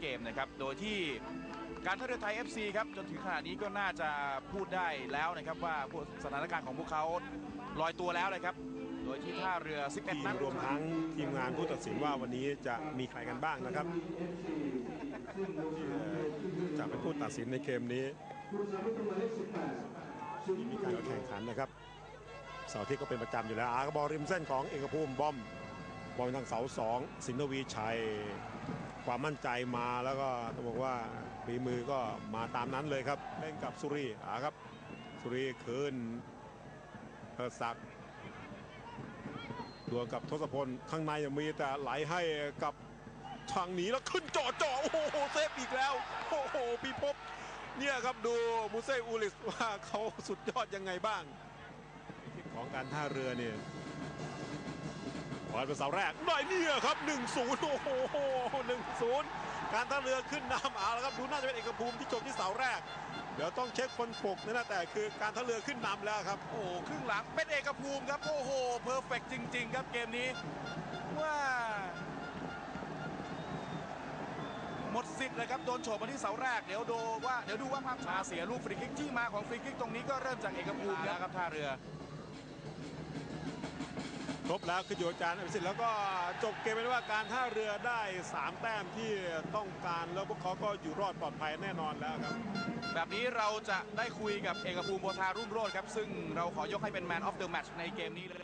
เกมนะครับ โดยที่การท่าเรือไทย FC ครับจนถึงขณะนี้ก็น่าจะพูดได้แล้วนะครับ ว่าสถานการณ์ของพวกเขาลอยตัวแล้วเลยครับ โดยที่ท่าเรือ 11ที่นัดรวมทั้งทีมงานผู้ตัดสินว่าวันนี้จะมีใครกันบ้างนะครับที่จะเป็นผู้ตัดสินในเกมนี้ที่มีการแข่งขันนะครับเสาร์อาที่ก็เป็นประจำอยู่แล้วอากระบอลริมเส้นของเอกภูมิบอมบอลทางเสาสองสินทวีชัย ความมั่นใจมาแล้วก็ต้องบอกว่าฝีมือก็มาตามนั้นเลยครับ เล่นกับสุรีอาครับ สุรีคืนเพิดศักดิ์ดวลกับทศพลข้างในยังมีแต่ไหลให้กับทางหนีแล้วขึ้นจ่อจ่อโอ้โหเซฟอีกแล้วโอ้โหพี่พบเนี่ยครับดูมูเซอูลิสว่าเขาสุดยอดยังไงบ้างของการท่าเรือเนี่ย บอลเป็นเสาแรกหน่อยเนี่ยครับ 1-0 โอ้โห1-0 การท่าเรือขึ้นนำเอาแล้วครับ ดูน่าจะเป็นเอกภูมิที่จบที่เสาแรก เดี๋ยวต้องเช็คคนปกนะนะแต่คือการท่าเรือขึ้นนำแล้วครับ โอ้โหครึ่งหลังเป็นเอกภูมิครับโอ้โหเพอร์เฟกจริง ๆ ครับเกมนี้ว่าหมดสิทธิ์เลยครับโดนโฉบมาที่เสาแรกเดี๋ยวดูว่าเดี๋ยวดูว่าภาพช้าเสียลูกฟรีคิกที่มาของฟรีคิกตรงนี้ก็เริ่มจากเอกภูมิแล้วครับท่าเรือ ครบแล้วคืออยู่อาจารย์อภิสิทธิ์แล้วก็จบเกมเป็นว่าการท่าเรือได้ 3 แต้มที่ต้องการแล้วพวกเขาก็อยู่รอดปลอดภัยแน่นอนแล้วครับ แบบนี้เราจะได้คุยกับเอกภูมิโบวทารุ่งโรจน์ครับ ซึ่งเราขอยกให้เป็นแมนออฟเดอะแมตช์ในเกมนี้เลย